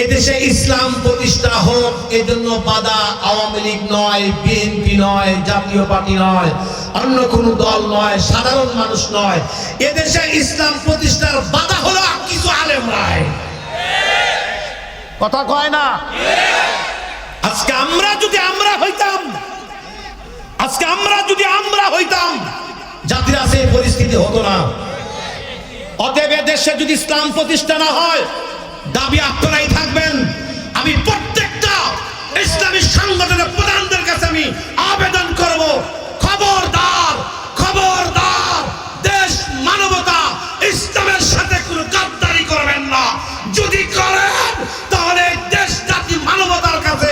এদেশে ইসলাম প্রতিষ্ঠা হোক, এজন্য বাধা আওয়ামী লীগ নয়, বিএনপি নয়, জাতীয় পার্টি নয়, অন্য কোন দল নয়, সাধারণ মানুষ নয়। এদেশে ইসলাম প্রতিষ্ঠার বাধা হলো কিছু আলেম রায় কথা কয় না? আজকে আমরা যদি আমরা হইতাম, আজকে আমরা যদি আমরা হইতাম, জাতির আছে পরিস্থিতি হতো না। অতএব দেশে যদি ইসলাম প্রতিষ্ঠা না হয় দাবি আপনারাই থাকবেন। আমি প্রত্যেকটা ইসলামী সংগঠনের প্রধানদের কাছে আমি আবেদন করব। খবরদার খবরদার, দেশ মানবতা ইসলামের সাথে কোনো গাদ্দারি করবেন না। যদি করেন, তাহলে দেশ জাতি মানবতার কাছে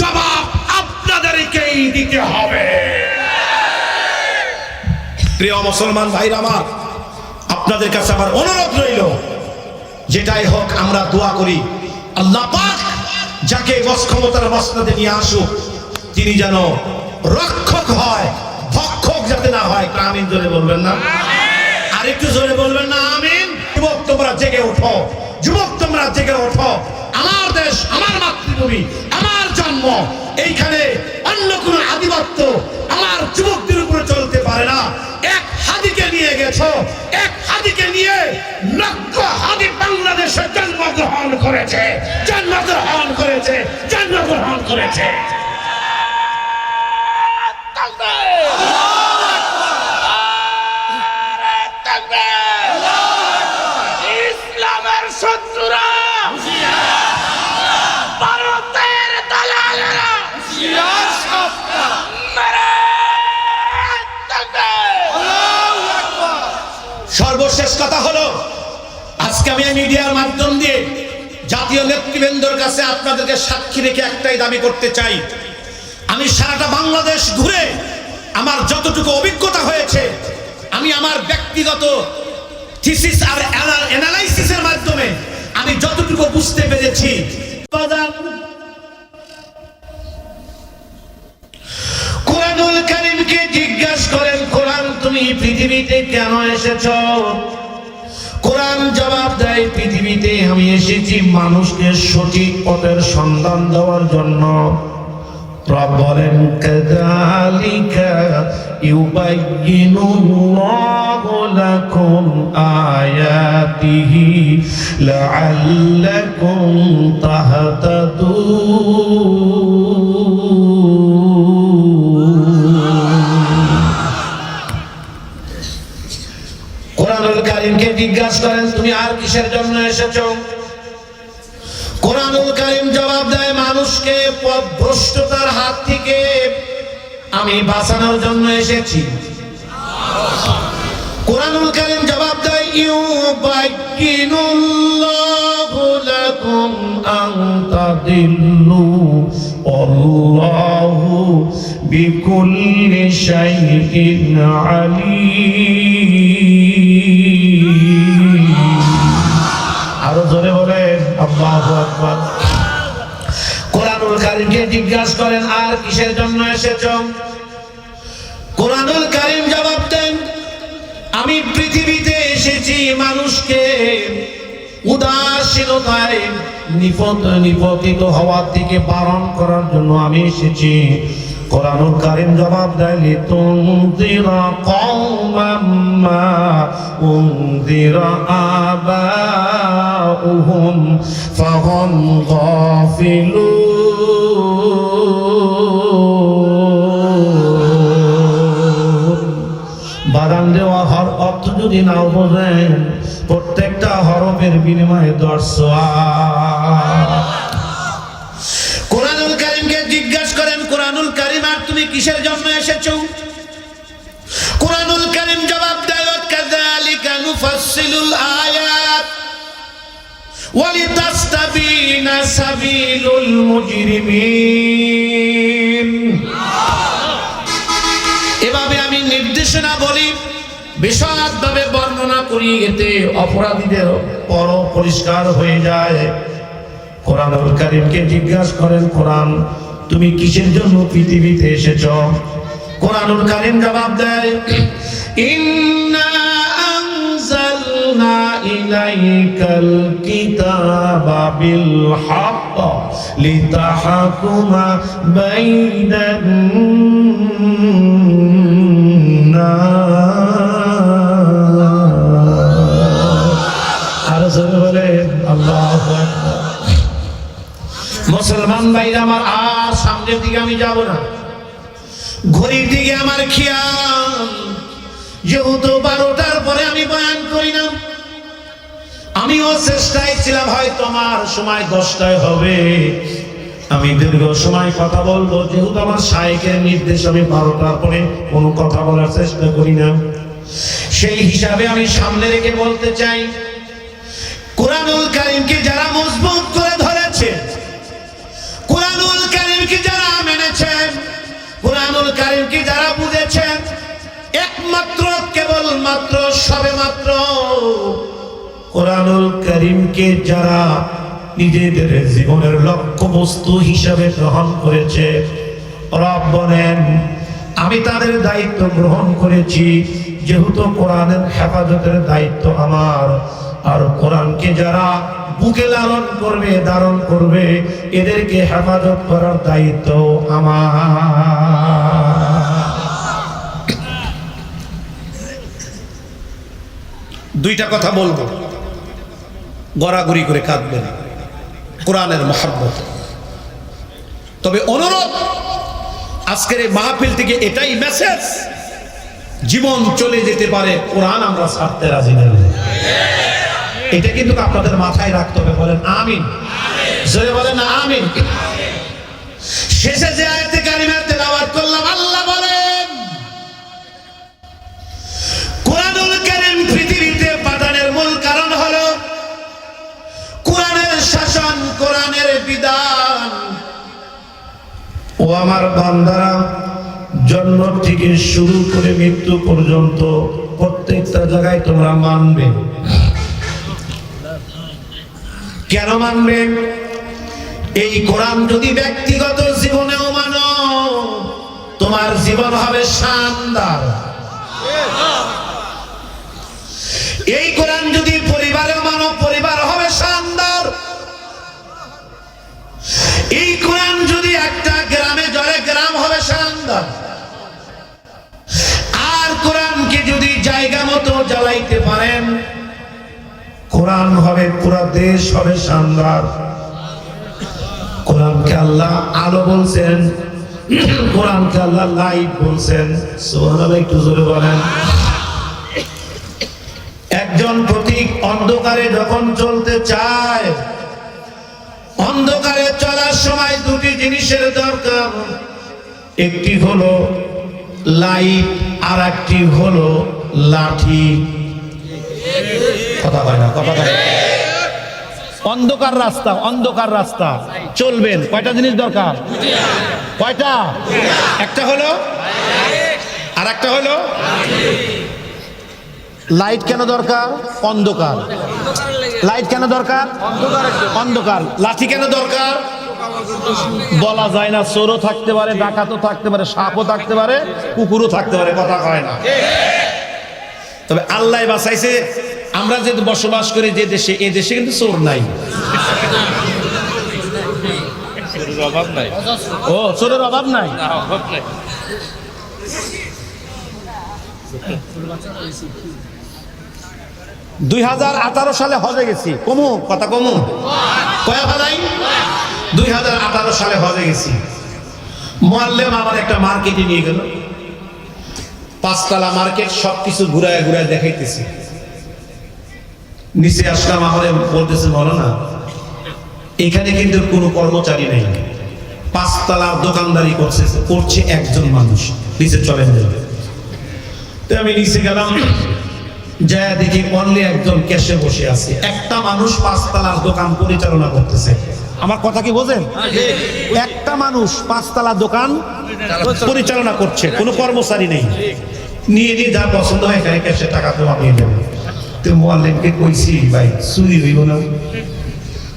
জবাব আপনাদেরকেই দিতে হবে। প্রিয় মুসলমান ভাইরা আমার, আপনাদের কাছে আমার অনুরোধ রইল। যেটাই হোক আমরা দোয়া করি। আল্লাহ পাক যাকে বস ক্ষমতার মসনদে নিয়ে আসুক তিনি যেন রক্ষক হয় ভক্ষক যাতে না হয়। আমিন জোরে বলবেন না? আর একটু জোরে বলবেন না আমিন? যুবক তোমরা জেগে ওঠো। যুবক তোমরা জেগে ওঠো। আমার দেশ আমার মাতৃভূমি আমার জন্ম এইখানে অন্য কোন আধিপত্য আমার যুবকদের উপরে চলতে পারে না। এক হাদিকে নিয়ে গেছো লক্ষ হাদি বাংলাদেশে জন্মগ্রহণ করেছে জন্মগ্রহণ করেছে জন্মগ্রহণ করেছে। ইসলামের শত্রুরা! ভারতের দালালেরা! সর্বশেষ কথা আজকে আমি মিডিয়ার মাধ্যম দিয়ে জাতীয় নেতৃবৃন্দর কাছে আপনাদেরকে সাক্ষী রেখে একটাই দাবি করতে চাই। আমি সারাটা বাংলাদেশ ঘুরে আমার যতটুকু অভিজ্ঞতা হয়েছে, আমি আমার ব্যক্তিগত থিসিস আর অ্যানালাইসিসের মাধ্যমে আমি যতটুকু বুঝতে পেরেছি। কোরআনুল কারিমকে জিজ্ঞাসা করেন, কোরআন, তুমি পৃথিবীতে কেন এসেছ? কোরআন জবাব দেয় পৃথিবীতে আমি এসেছি মানুষকে সঠিক পথের সন্ধান দেওয়ার জন্য। আয়াতিহি লাআল্লাকুম জিজ্ঞাসা করেন, তুমি আর কিসের জন্য এসেছ? কোরআনুল কারিম জবাব দেয়, মানুষকে ভ্রষ্টতার হাত থেকে আমি বাঁচানোর জন্য এসেছি। কোরআনুল কারিম জবাব দেয় ইউবাইয়িনুল্লাহু লাকুম আন তাদিল্লু আল্লাহু বিকুল্লি শাইইন আলীম। আমি পৃথিবীতে এসেছি মানুষকে উদাসীনতায় নিপত, নিপতিত হওয়ার থেকে বারণ করার জন্য আমি এসেছি। কোরআনুল জবাব দেয় ফাহুম গাফিলুন বাদাম দেওয়া হর অর্থ যদি নাও বোঝেন প্রত্যেকটা হরফের বিনিময়ে দশ কোরআনুল কারিমকে জিজ্ঞাসা করেন, কোরআনুল কারিম, আর তুমি কিসের জন্য এসেছ? ওয়ালিতাস্তাবিনা সাবিলুল মুজরিমিন। এভাবে আমি নির্দেশনা বলি বিশদভাবে বর্ণনা করি, এতে অপরাধীদের পর পরিষ্কার হয়ে যায়। কোরআনুল কারিমকে জিজ্ঞাসা করেন, কোরআন, তুমি কিসের জন্য পৃথিবীতে এসেছ? কোরআনুল কারিম জবাব দেয়, ইন্না أنزلنا إليك الكتاب بالحق لتحكم بين الناس আর জোরে বলেন আল্লাহু আকবার মুসলমান ভাইরা আমার আর সামনের দিকে আমি যাব না ঘড়ির দিকে আমার খেয়াল যেহেতু বারোটার পরে আমি বয়ান করি না আমিও চেষ্টায় ছিলাম হয়তো আমার সময় দশটায় হবে। আমি দীর্ঘ সময় কথা বলব, যেহেতু আমার সাইকের নির্দেশ আমি বারোটার পরে কোনো কথা বলার চেষ্টা করি না। সেই হিসাবে আমি সামনে রেখে বলতে চাই, কোরআনুল কারিমকে যারা মজবুত করে ধরেছে, কোরআনুল কারিমকে যারা মেনেছেন কোরআনুল কারিমকে যারা বুঝেছেন একমাত্র কেবল মাত্র সবে মাত্র কোরআনুল করিমকে যারা নিজেদের জীবনের লক্ষ্য বস্তু হিসাবে গ্রহণ করেছে, রব বলেন, আমি তাদের দায়িত্ব গ্রহণ করেছি, যেহেতু কোরআনের হেফাজতের দায়িত্ব আমার। আর কোরআনকে যারা বুকে লালন করবে, ধারণ করবে, এদেরকে হেফাজত করার দায়িত্ব আমার। দুইটা কথা বলব। গড়াগড়ি করে কাঁদবেন। কোরআনের মহাব্বত। তবে অনুরোধ, আজকের এই মাহফিল থেকে এটাই মেসেজ জীবন চলে যেতে পারে, কোরআন আমরা ছাড়তে রাজি নেই এটা কিন্তু আপনাদের মাথায় রাখতে হবে, বলেন আমিন। জোরে বলেন আমিন। আমার বান্দারা, জন্ম থেকে শুরু করে মৃত্যু পর্যন্ত প্রত্যেকটা জায়গায় তোমরা মানবে। কেন মানবে? এই কোরআন যদি ব্যক্তিগত জীবনেও মানো, তোমার জীবন হবে শানদার। এই কোরআন যদি মতো জ্বালাইতে পারেন। কোরআন হবে পুরা দেশ হবে শানদার। কোরআনকে আল্লাহ আলো বলছেন, কোরআনকে আল্লাহ লাইট বলছেন। সুবহানাল্লাহ, একটু জোরে বলেন। একজন প্রতীক অন্ধকারে যখন চলতে চায়, অন্ধকারে চলার সময় দুটি জিনিসের দরকার। একটি হলো লাইট আর একটি হলো লাঠি। কথা কয় না, কথা কয় অন্ধকার রাস্তা অন্ধকার রাস্তা। চলবেন, কয়টা জিনিস দরকার? কয়টা? একটা হলো আর একটা হলো, লাইট কেন দরকার? অন্ধকার। লাইট কেন দরকার? অন্ধকার। লাঠি কেন দরকার? বলা যায় না, চোরও থাকতে পারে, ডাকাতও থাকতে পারে, সাপও থাকতে পারে, কুকুরও থাকতে পারে, কথা কয় না। তবে আল্লাহ বাঁচাইছে আমরা যে বসবাস করি যে দেশে এ দেশে কিন্তু চোর নাই। অভাব নাই? ও চোরের অভাব নাই? অভাব নাই। দুই হাজার আঠারো সালে হজে গেছি। কমু কথা কমু। কয়া ভালাই? দুই হাজার আঠারো সালে হজে গেছি। মোয়াল্লেম আমার একটা মার্কেটে নিয়ে গেল। পাঁচতলা মার্কেট সব কিছু ঘুরায় ঘুরায় দেখাইতেছি। নিচে আসলাম, আমার বলতেছে বলো না। এখানে কিন্তু কোনো কর্মচারী নেই। পাঁচতলার দোকানদারি করছে করছে একজন মানুষ। নিচে চলেন যাবে তো আমি নিচে গেলাম যা দেখি অনলি একজন ক্যাশে বসে আছে। একটা মানুষ পাঁচতলার দোকান পরিচালনা করতেছে। আমার কথা কি বোঝেন? একটা মানুষ পাঁচতলা দোকান পরিচালনা করছে কোনো কর্মচারী নেই। নিয়ে নিয়ে যা পছন্দ হয় এখানে ক্যাশে টাকা তো আমি দেবো তো মোয়াল্লিমকে কইছি ভাই চুরি হইব না।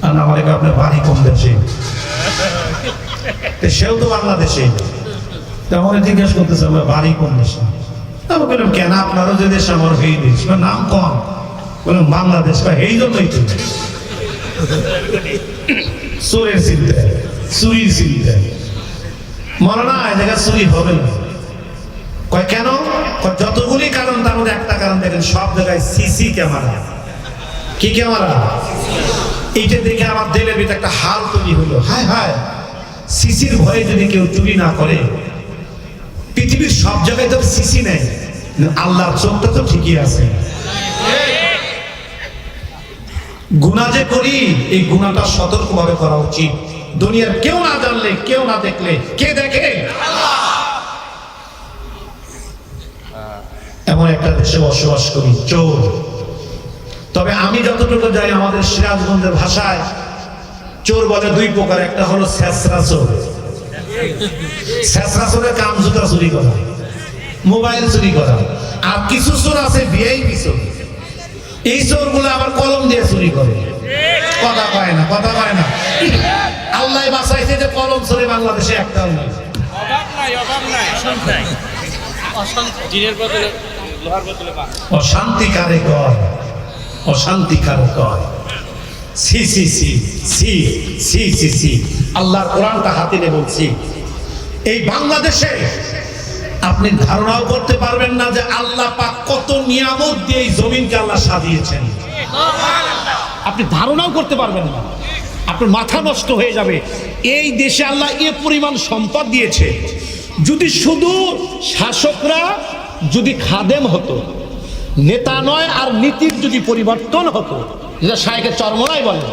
আর না হলে আপনার বাড়ি কম দেশে তো সেও তো বাংলাদেশে। তো আমাকে জিজ্ঞেস করতেছে আমার বাড়ি কোন দেশে আমি বললাম কেন? আপনারও যে দেশ আমার হয়ে দিয়েছি নাম কম। বললাম বাংলাদেশ। বা এই জন্যই তো। চোরের চিন্তা, চুরির চিন্তা। মনে না এই জায়গায় চুরি হবে না। কয়, কেন? যতগুলি কারণ, তার মধ্যে একটা কারণ দেখেন, সব জায়গায় সিসি ক্যামেরা কি ক্যামেরা এইটা দেখে আমার দিলের ভিতরে একটা হাল তৈরি হলো। হায় হায়। সিসির ভয়ে যদি কেউ চুরি না করে, পৃথিবীর সব জায়গায় তো সিসি নেই। আল্লাহর চোখটা তো ঠিকই আছে। গুণা যে করি, এই গুণাটা সতর্কভাবে করা উচিত। দুনিয়ার কেউ না জানলে, কেউ না দেখলে, কে দেখে? এমন একটা দেশে বসবাস করি, চোর। তবে আমি যতটুকু যাই আমাদের সিরাজগঞ্জের ভাষায়, চোর বলে দুই প্রকার, একটা হলো শেষরা চোর। শেষরা চোরের কাম জুতা চুরি করা, মোবাইল চুরি করা, আর কিছু চোর আছে ভিআইপি চোর। এই চোরগুলো আবার কলম দিয়ে চুরি করে। কথা কয় না কথা কয় না। আল্লাহ বাঁচাইছে যে কলম চুরি বাংলাদেশে একটাও নেই অভাব নাই অভাব নাই। নাই জিনের বদলে লোহার বদলে বাঁশ অশান্তি কারে কয়? অশান্তি কারে কয়? সি সি সি সি সি সি সি আল্লাহর কোরআনটা হাতে নিয়ে বলছি এই বাংলাদেশে আপনি ধারণাও করতে পারবেন না যে আল্লাহ পাক কত নিয়ামত দিয়ে এই জমিনকে আল্লাহ সাজিয়েছেন। আপনি ধারণাও করতে পারবেন না। আপনার মাথা নষ্ট হয়ে যাবে। এই দেশে আল্লাহ এ পরিমাণ সম্পদ দিয়েছে। যদি শুধু শাসকরা যদি খাদেম হতো, নেতা নয় আর নীতির যদি পরিবর্তন হতো, যেটা শাহেকে চরমরাই বলে,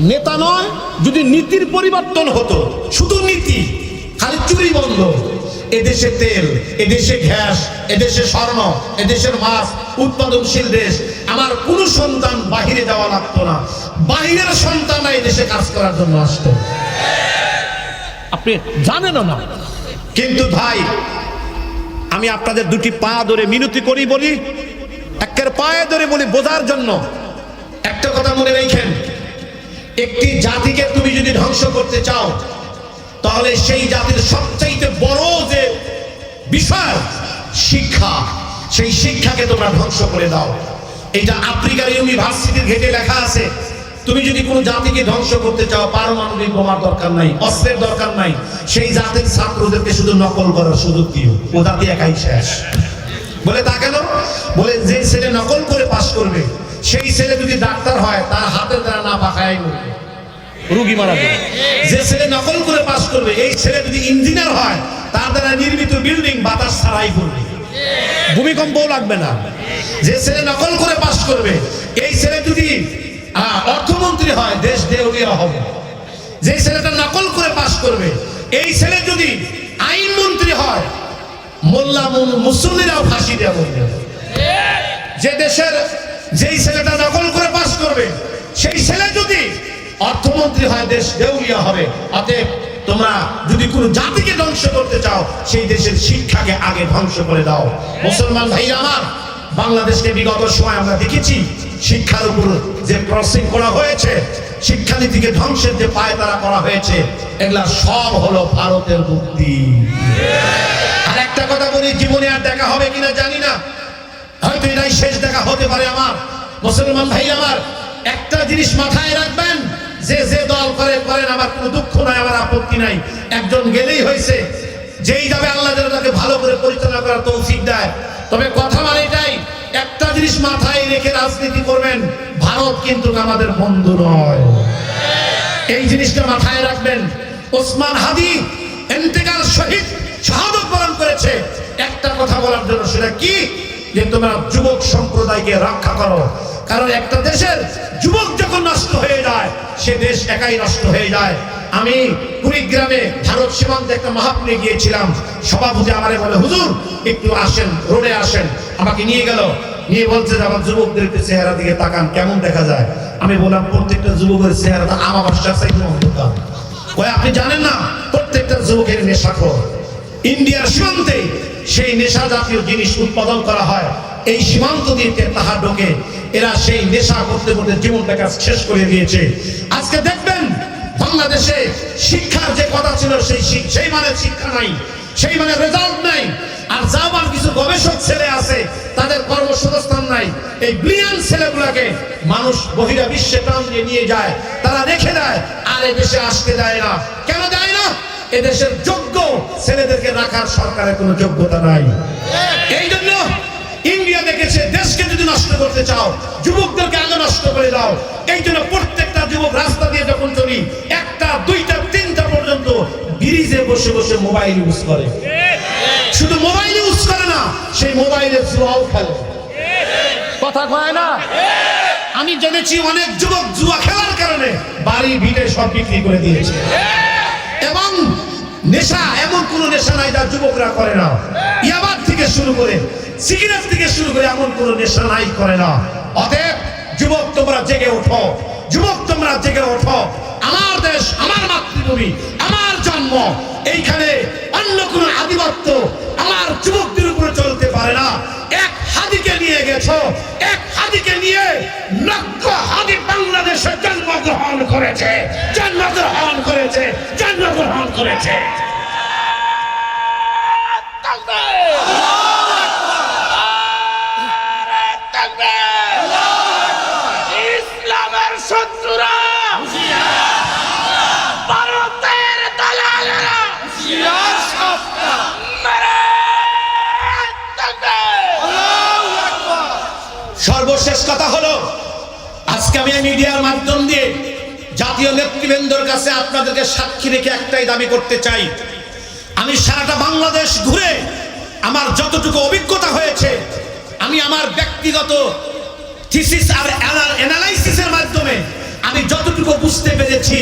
নেতা নয় যদি নীতির পরিবর্তন হতো, শুধু নীতি, খালি চুরি বন্ধ। এদেশে তেল এদেশে গ্যাস এদেশে স্বর্ণ এদেশের মাছ উৎপাদনশীল দেশ আমার কোনো সন্তান বাহিরে যাওয়া লাগতো না। বাহিরের সন্তান এই দেশে কাজ করার জন্য আসতো। আপনি জানেনও না। কিন্তু ভাই আমি আপনাদের দুটি পা ধরে মিনতি করি বলি একের পায়ে ধরে বলি বোঝার জন্য। একটা কথা মনে রেখেন একটি জাতিকে তুমি যদি ধ্বংস করতে চাও তাহলে সেই জাতির সবচাইতে বড় যে বিষয়, শিক্ষা। সেই শিক্ষাকে তোমরা ধ্বংস করে দাও। এটা আফ্রিকার ইউনিভার্সিটির ঘেটে লেখা আছে। তুমি যদি কোনো জাতিকে ধ্বংস করতে চাও, পারমাণবিক বোমার দরকার নাই, অস্ত্রের দরকার নাই। সেই জাতির ছাত্রদেরকে শুধু নকল করার সুযোগ দিও। ও জাতি একাই শেষ। বলে তা কেন? বলে যে ছেলে নকল করে পাশ করবে, সেই ছেলে যদি ডাক্তার হয়, তার হাতের দ্বারা না পাখায় মরবে। রুগী মারা যাবে যে ছেলে নকল করে পাস করবে এই ছেলে যদি ইঞ্জিনিয়ার হয় তার দ্বারা নির্মিত বিল্ডিং বাতাস ছাড়াই করবে। ভূমিকম্পও লাগবে না। যে ছেলে নকল করে পাস করবে এই ছেলে যদি অর্থমন্ত্রী হয় দেশ দেউলিয়া হবে। যে ছেলেটা নকল করে পাস করবে এই ছেলে যদি আইন মন্ত্রী হয় মোল্লা মুসল্লিরাও ফাঁসি দেওয়া বলবে যে দেশের যেই ছেলেটা নকল করে পাস করবে সেই ছেলে যদি অর্থমন্ত্রী হয় দেশ দেউলিয়া হবে। অতএব তোমরা যদি কোনো জাতিকে ধ্বংস করতে চাও, সেই দেশের শিক্ষাকে আগে ধ্বংস করে দাও। মুসলমান ভাই আমার, বাংলাদেশকে বিগত সময় আমরা দেখেছি, শিক্ষার উপর যে ক্রসিং করা হয়েছে, শিক্ষানীতিকে ধ্বংসের যে পায়তারা করা হয়েছে, এগুলা সব হলো ভারতের মুক্তি। আর একটা কথা বলি, জীবনে আর দেখা হবে কিনা জানি না। হয়তো এটাই শেষ দেখা হতে পারে আমার। মুসলমান ভাই আমার, একটা জিনিস মাথায় রাখবেন যে যে দল করে, করেন, আমার কোনো দুঃখ নাই, আমার আপত্তি নাই। একজন গেলেই হয়েছে। যেই যাবে আল্লাহ যেন তাকে ভালো করে পরিচালনা করার তৌফিক দেয়। তবে কথা মানে এটাই, একটা জিনিস মাথায় রেখে রাজনীতি করবেন, ভারত কিন্তু আমাদের বন্ধু নয়। এই জিনিসটা মাথায় রাখবেন। ওসমান হাদি এন্তেকাল শহীদ, শাহাদত বরণ করেছে। একটা কথা বলার জন্য সেটা কি? যে তোমরা যুবক সম্প্রদায়কে রক্ষা করো। কারণ একটা দেশের যুবক যখন নষ্ট হয়ে যায়, সে দেশ একাই নষ্ট হয়ে যায়। আমি কুড়িগ্রামে ভারত সীমান্তে একটা মাহাপুরে গিয়েছিলাম। সভাপতি আমারে বলে, হুজুর, একটু আসেন, রোডে আসেন। আমাকে নিয়ে গেল। নিয়ে বলছে যে, আমার যুবকদের একটু চেহারা দিকে তাকান, কেমন দেখা যায়? আমি বললাম, প্রত্যেকটা যুবকের চেহারাটা আমার বাসার অন্ধকার কয়, আপনি জানেন না, প্রত্যেকটা যুবকের নেশাখোর ইন্ডিয়ার সীমান্তে সেই নেশা জাতীয় জিনিস উৎপাদন করা হয়। এই সীমান্ত দিয়ে তাহা ঢোকে। এরা সেই নেশা করতে করতে জীবনটাকে আজ শেষ করে দিয়েছে। আজকে দেখবেন বাংলাদেশে শিক্ষার যে কথা ছিল সেই সেই মানে শিক্ষা নাই সেই মানে রেজাল্ট নাই। আর জাপান কিছু গবেষক ছেলে আছে তাদের কর্মসংস্থান নাই। এই ব্রিলিয়ান ছেলেগুলোকে মানুষ বহিরা বিশ্বে প্রাণ দিয়ে নিয়ে যায় তারা রেখে দেয় আর এই দেশে আসতে দেয় না। কেন দেয় না? এদেশের যোগ্য ছেলেদেরকে রাখার সরকারের কোনো যোগ্যতা নাই। এই জন্য ইন্ডিয়া দেখেছে দেশকে নষ্ট করতে চাও, যুবকদেরকে আগে নষ্ট করে দাও। এই জন্য প্রত্যেকটা যুবক রাস্তা দিয়ে যখন চলি, একটা, দুইটা, তিনটা পর্যন্ত ব্রিজে বসে বসে মোবাইল ইউজ করে। শুধু মোবাইল ইউজ করে না, সেই মোবাইলের জুয়াও খেলে। কথা কয় না? আমি জেনেছি অনেক যুবক জুয়া খেলার কারণে বাড়ি ভিটে সব বিক্রি করে দিয়েছে। এবং নেশা, এমন কোন নেশা নাই যা যুবকরা করে না। ইয়াবার থেকে শুরু করে সিগারেট থেকে শুরু করে এমন কোন নেশা নাই করে না। অতএব, যুবক, তোমরা জেগে ওঠো। যুবক, তোমরা জেগে ওঠো। আমার দেশ, আমার মাতৃভূমি, আমার জন্ম। এইখানে অন্য কোন আধিপত্য আমার যুবকদের উপরে চলতে পারে না। এক হাদিকে নিয়ে গেছো। এক হাদিকে নিয়ে লক্ষ হাদি বাংলাদেশে জন্মগ্রহণ করেছে। জন্মগ্রহণ করেছে জন্মগ্রহণ করেছে ইসলামের শত্রুরা ভারতের দালালেরা মেরে থাকবে সর্বশেষ কথা হলো, আজকে আমি মিডিয়ার মাধ্যম দিয়ে জাতীয় নেতৃবৃন্দর কাছে আপনাদেরকে সাক্ষী রেখে একটাই দাবি করতে চাই। আমি সারাটা বাংলাদেশ ঘুরে আমার যতটুকু অভিজ্ঞতা হয়েছে, আমি আমার ব্যক্তিগত থিসিস আর অ্যানালাইসিসের মাধ্যমে আমি যতটুকু বুঝতে পেরেছি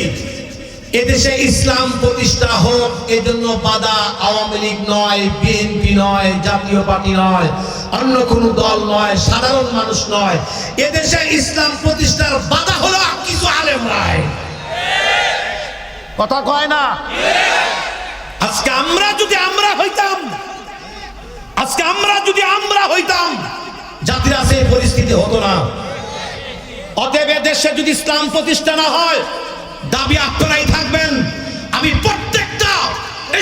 এদেশে ইসলাম প্রতিষ্ঠা হোক, এজন্য বাধা আওয়ামী লীগ নয়, বিএনপি নয়, জাতীয় পার্টি নয়, অন্য কোনো দল নয়, সাধারণ মানুষ নয়। এদেশে ইসলাম প্রতিষ্ঠার বাধা হলো কিছু আলেম রায় কথা কয় না? আজকে আমরা যদি আমরা হইতাম, আজকে আমরা যদি আমরা হইতাম, জাতির আছে পরিস্থিতি হতো না। অতএব দেশে যদি ইসলাম প্রতিষ্ঠা না হয় দাবি আপনারাই থাকবেন। আমি প্রত্যেকটা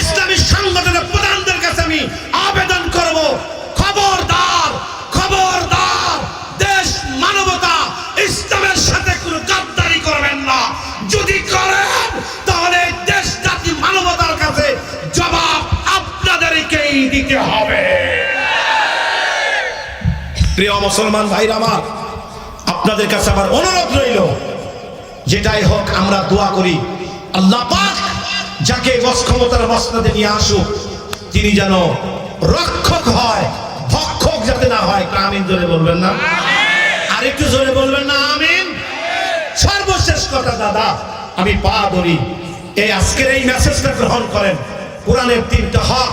ইসলামী সংগঠনের প্রধানদের কাছে আমি আবেদন করব। খবরদার খবরদার, দেশ মানবতা ইসলামের সাথে কোনো গাদ্দারি করবেন না। যদি করেন, তাহলে দেশ জাতি মানবতার কাছে জবাব আপনাদেরকেই দিতে হবে। প্রিয় মুসলমান ভাইরা আমার, আপনাদের কাছে আমার অনুরোধ রইল যেটাই হোক আমরা দোয়া করি। আল্লাহ পাক যাকে বস ক্ষমতার মসনাদে নিয়ে আসুক তিনি যেন রক্ষক হয় ভক্ষক যাতে না হয়। আমিন জোরে বলবেন না? আর একটু জোরে বলবেন না আমিন? সর্বশেষ কথা দাদা আমি পা ধরি। এই আজকের এই মেসেজটা গ্রহণ করেন। কোরআনের তিনটা হক